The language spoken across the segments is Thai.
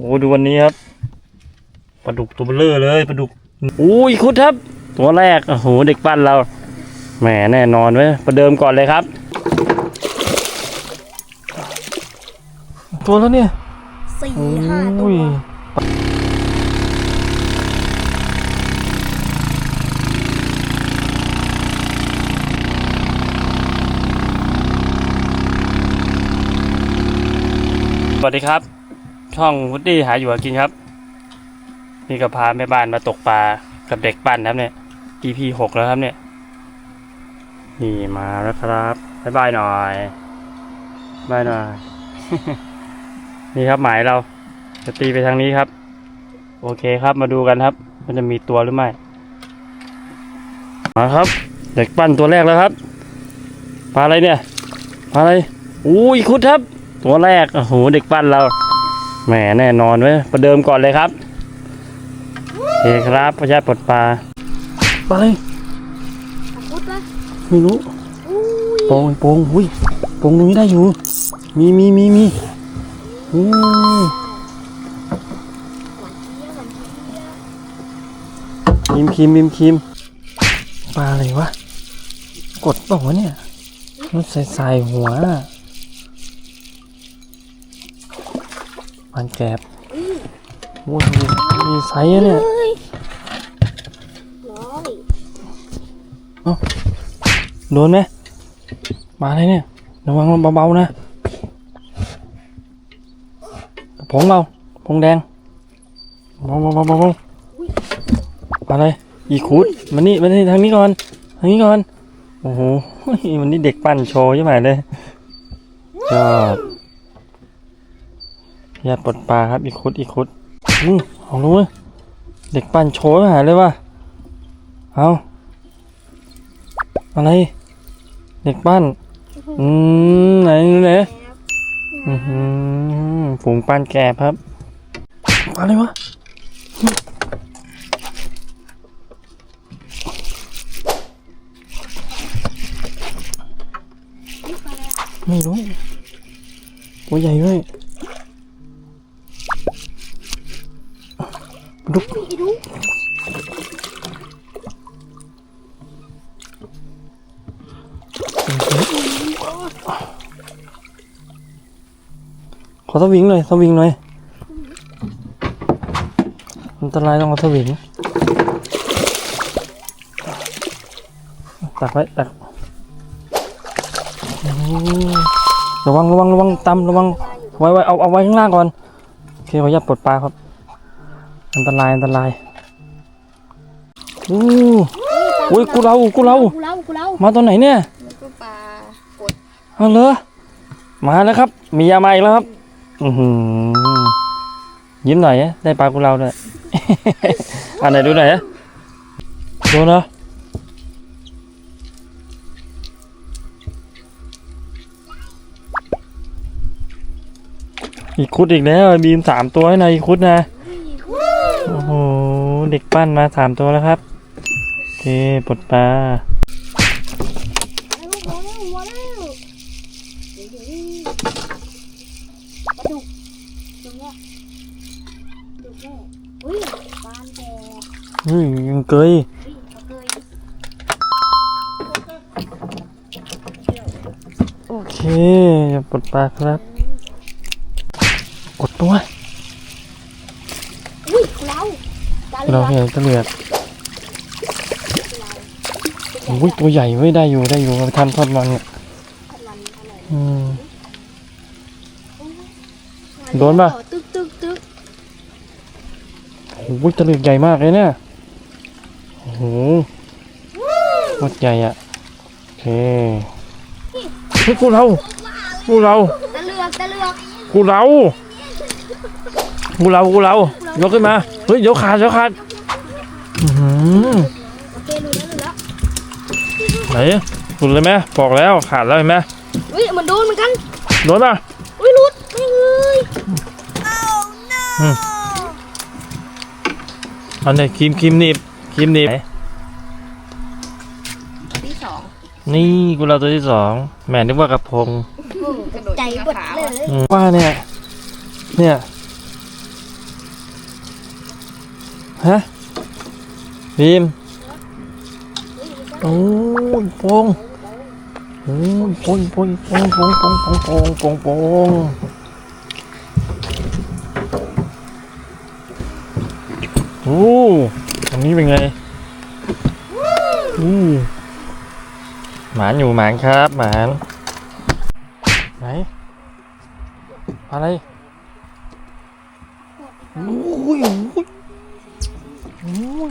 โอ้ดูวันนี้ครับปลาดุกตัวเบลอเลยปลาดุกอุ้ยคุดครับ ตัวแรกโอ้โหเด็กปั้นเราแหมแน่นอนเว้ยประเดิมก่อนเลยครับ ตัวแล้วเนี่ยสี่โอ้ห้าตัวยสวัสดีครับ ช่องวุดดี้หาอยู่หากินครับ นี่ก็พาแม่บ้านมาตกปลากับเด็กปั้นครับเนี่ย EP หกแล้วครับเนี่ย นี่มาแล้วครับบายบายหน่อยบายหน่อย นี่ครับหมายเรา จะตีไปทางนี้ครับ โอเคครับมาดูกันครับ มันจะมีตัวหรือไม่มาครับ เด็กปั้นตัวแรกแล้วครับปลาอะไรเนี่ยปลาอะไรอุ้ยคุดครับ ตัวแรกโอ้โหเด็กปั้นเรา แหมแน่นอนเว้ยประเดิมก่อนเลยครับโอเคครับพระชาติปลดปลาปลาอะไรพุทธปะไม่รู้อุ้ยโป่งโป่งอุ้ยโป่งตรงนี้ได้อยู่ มีมีมีมีอู้หวานเจี๊ยบหวานเจี๊ยบครีมครีมครีมครีมปลาอะไรวะ กดเปล่าวะเนี่ย มันใส่ใส่หัว ปานแกบโอ้ยมีไซส์อะเนี่ยเฮ้ยร้อยโดนไหมมาอะไรเนี่ยระวังเบาๆนะผงเราผงแดงเบาๆเบาๆเบาๆมาเลยอีคูดมานี่มานี่ทางนี้ก่อนทางนี้ก่อนโอ้โหวันนี้เด็กปั้นโชว์ใช่ไหมเลยยอด ยาปลดปลาครับอีกคุดอีกคุดอือเอารู้ยเด็กปั้นโชว์ใช่ไหมเลยว่ะเอาอะไร เด็กปั้น อืมไหนไหนอือหือฝูงปั้นแกบครับ อะไรวะไม่รู้ตัวใหญ่ด้วย ดุกขอสวิงหน่อยสวิงหน่อยอันตรายต้องเอาสวิงตักไว้ตักระวังระวังระวังตำระวังไว้ไว้เอาเอาไว้ข้างล่างก่อนโอเคขออนุญาตปลดปลาครับ อันตรายอันตรายอู้อุ้ยกูเรากูเรากูเล่ากูเล่ามาตอนไหนเนี่ยมันก็ปลากดเอาเลยมาแล้วครับ มียามาอีกแล้วครับ อือหือยิ้มหน่อยนะได้ปลากุเลาด้วยอันไหนดูหน่อยนะโดนเหรออีกคุดอีกแล้วบีมสามตัวให้หนอยอีกคุดนะ โอ้โหเด็กปั้นมาสามตัวแล้วครับโอเคปลดปลาอ้พวกมาแล้วมาแล้วปลาดุกตรงเนี้ยดุกแน่อุ้ยปลาแกเฮ้ยยังเกยอุ้ยเขาเคยโอเคอย่าปลดปลาครับ กดตัว อุ้ยกูเล่าปลา เหลืเราองเห็นตะเลือดโอ้ยตัวใหญ่ไว้ยได้อยู่ได้อยู่ไปทำทอดมันเนี่ยมันอะไรอืมโดนปะตึกตึกตึกโอ้ยตะเลือดใหญ่มากเลยเนี่ยโอ้โหรถใหญ่อะโอเคเฮ้ยกูเรากูเราตะเลือกตะเลือกกูเรากูเรากูเรายกขึ้นมา เฮ้ยเดี๋ยวขาดเดี๋ยวขาดอื้อหือโอเครู้แล้วรู้แล้วไหนหลุดเลยไหมบอกแล้วขาดแล้วเห็นไหมอุ้ยมันโดนเหมือนกันโดนป่ะ อุ้ยหลุดไม่เอ้ยอันนี้ครีมครีมหนีบครีมหนีบที่สองนี่กูเราตัวที่สองแหม่นึกว่ากระพง ใจบดเลย อืมว่าเนี่ย เนี่ย ฮะบีมโอ้ยโปงโอ้ยโปงโปงโปงโปงโปงโปงโปงโปงโปงโอ้ตรงนี้เป็นไงอู้หมานอยู่หมานครับหมานไหนอะไรโอ้ยโอ้ย โอ้ย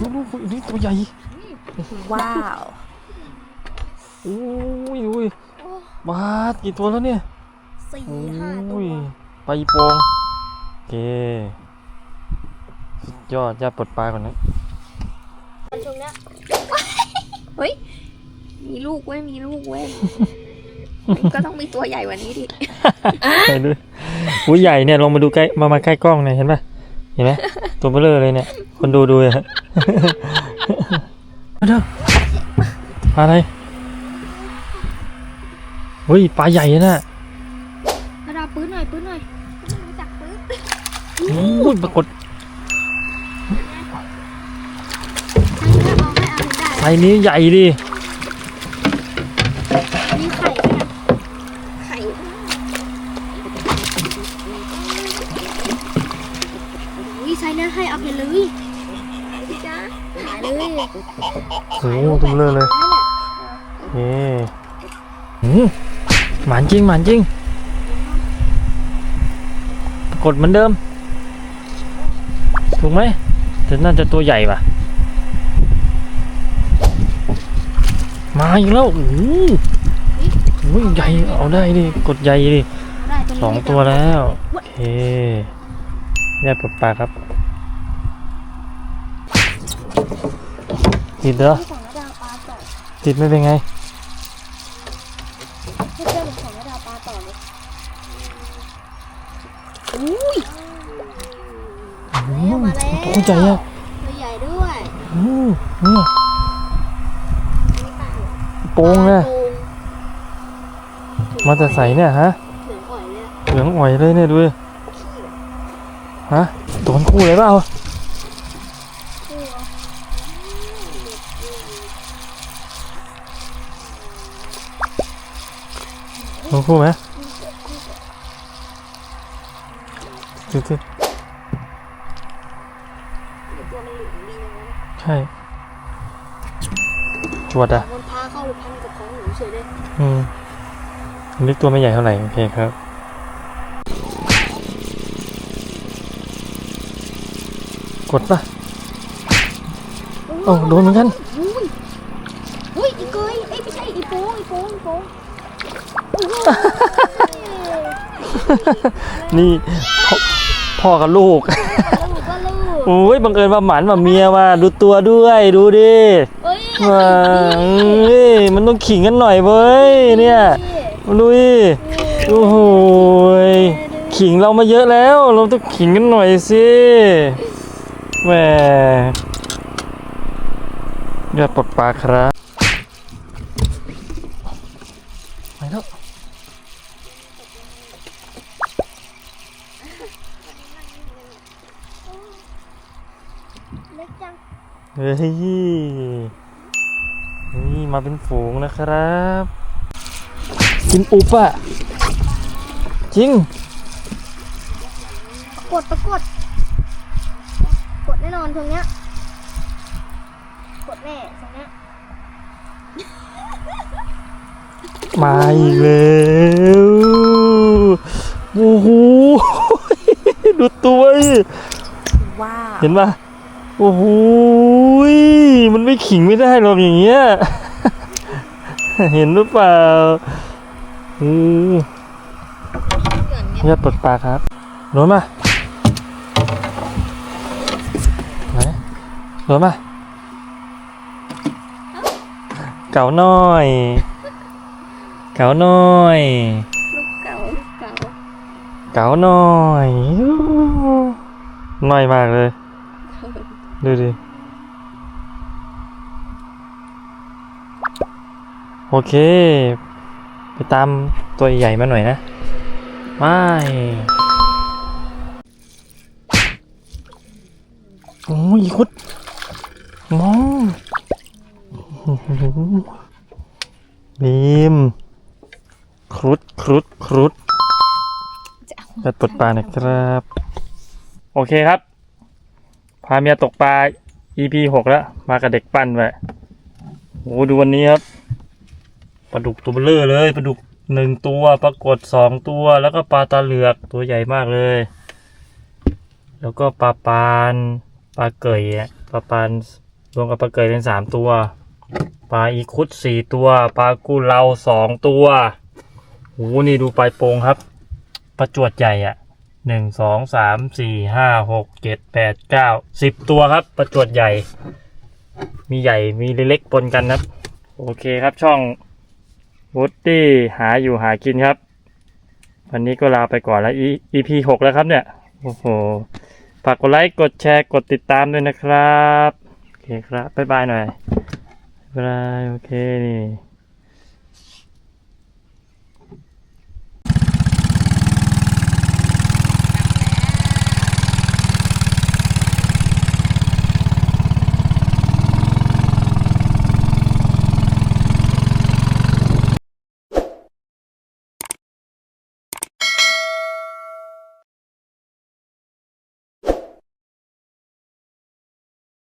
ดูดูดูนี่ตัวใหญ่ว้าวโอ้ยโอ้ยบาดกี่ตัวแล้วเนี่ยสี่โอ้ห้าตัวยไปลาอีโปงโอเคสุดยอดอย่าปลดปลาก่อนนะช่วงเนี้ยเฮ้ยมีลูกเว้ยมีลูกเว้ยก็ต้องมีตัวใหญ่กว่านี้ดิไปดูอุ้ยใหญ่เนี่ยลองมาดูใกล้มามาใกล้กล้องหน่อยเห็นปะเห็นไหมตัวเบลอเลยเนี่ย คนดูดูอะเด้อปลาอะไรเฮ้ยปลาใหญ่นะกระดาษปื้นหน่อยปื้นหน่อยไม่รู้จักปื้นโอ้ยปรากฏใช่ถ้าเอาไม่เอาได้ไซส์นี้ใหญ่ดิมีไข่ไหมอะไข่วิไซน่าให้เอาไปเลย จ้าหายเลยโอ้โหตัวเบลอเลยโอเคหืมหมานจริงหมานจริง กดเหมือนเดิม ถูกไหมแต่น่าจะตัวใหญ่ป่ะ มาอีกแล้วโอ้โหโอ้ยใหญ่เอาได้ดิ กดใหญ่ดิได้ตัวนี้สองตัวแล้ว โอเคแยกปลดปลาครับ ติดเหรอของระดาปลาต่อติดไม่เป็นไงให้เพื่อนของระดาปลาต่อเลยอุ้ยอืมมาแล้วตัวใหญ่อะตัวใหญ่ด้วยอืมเนี่ยไม่ต่างหรอกโป่งนะโป่งมาแต่ใสเนี่ยฮะเหลืองอ่อยเลยอะเหลืองอ่อยเลยเนี่ยดูดิฮะโดนคู่เลยเปล่า โดนคู่ไหมดูสิตัวมันเหลืองดีนะใช่จวดอะมันพาเข้าพันกับของหนูเฉยเลยอืมอันนี้ตัวไม่ใหญ่เท่าไหร่ โอเคครับกดปะ โอ้โดนเหมือนกันอุ้ยอุ้ยอีเกยเอ้ยไม่ใช่อีโป้งอีโป้งอีโป้งโอ้โหนี่พ่อพ่อกับลูกลูกก็ลูกโอ้ยบังเอิญว่าหมันว่าเมียว่าดูตัวด้วยดูดิเอ้ยว้าเอ้ยมันต้องขิงกันหน่อยเว้ยเนี่ยมาดูดิโอ้โหยขิงเรามาเยอะแล้ว เราต้องขิงกันหน่อยสิแหม อย่าปลดปลาครับไปแล้วเล็กจังเฮ้ยนี่มาเป็นฝูงนะครับกินอุปอะจริงกดประกด กดแน่นอนตรงเนี้ย แน่ตรงเนี้ยมาอีกแล้วโอ้โหดูตัวดิว้าวเห็นปะโอ้โหยมันไม่ขิงไม่ได้หรอกอย่างเงี้ยเห็นหรือเปล่าโอ้เนี่ยเปิดปากครับโดนมาไหนโดนมา เก่าน้อย เก่าน้อย ลูกเก๋าลูกเก๋าเก๋าหน่อยหน่อยมากเลย ดูดิ โอเค ไปตามตัวใหญ่มาหน่อยนะไม่โอ้ยคุดมอง บีมครุดครุดครุดจะเอากัดปลดปลาหน่อยครับ โอเคครับ พาเมียตกปลา EP หกแล้ว มากับเด็กปั้นไปโอ้ดูวันนี้ครับปลาดุกตัวเบลเลอร์เลยปลาดุกหนึ่งตัวปรากฏสองตัวแล้วก็ปลาตาเหลือกตัวใหญ่มากเลย แล้วก็ปลาปานปลาเกยปลาปานรวมกับปลาเกยเป็นสามตัว ปลาอีคุดสี่ตัว ปลากุเลาสองตัวโอ้นี่ดูปลายโปงครับ ประจวดใหญ่อะหนึ่งสองสามสี่ห้าหกเจ็ดแปดเก้าสิบตัวครับ ประจวดใหญ่ มีใหญ่มีเล็กๆปนกันครับ โอเคครับช่องวูดดี้หาอยู่หากินครับ วันนี้ก็ลาไปก่อนแล้ว EP หกแล้วครับเนี่ย โอ้โหฝากกดไลค์ กดแชร์ กดติดตามด้วยนะครับ โอเคครับ บ๊ายบายหน่อย บ๊ายบายโอเคนี่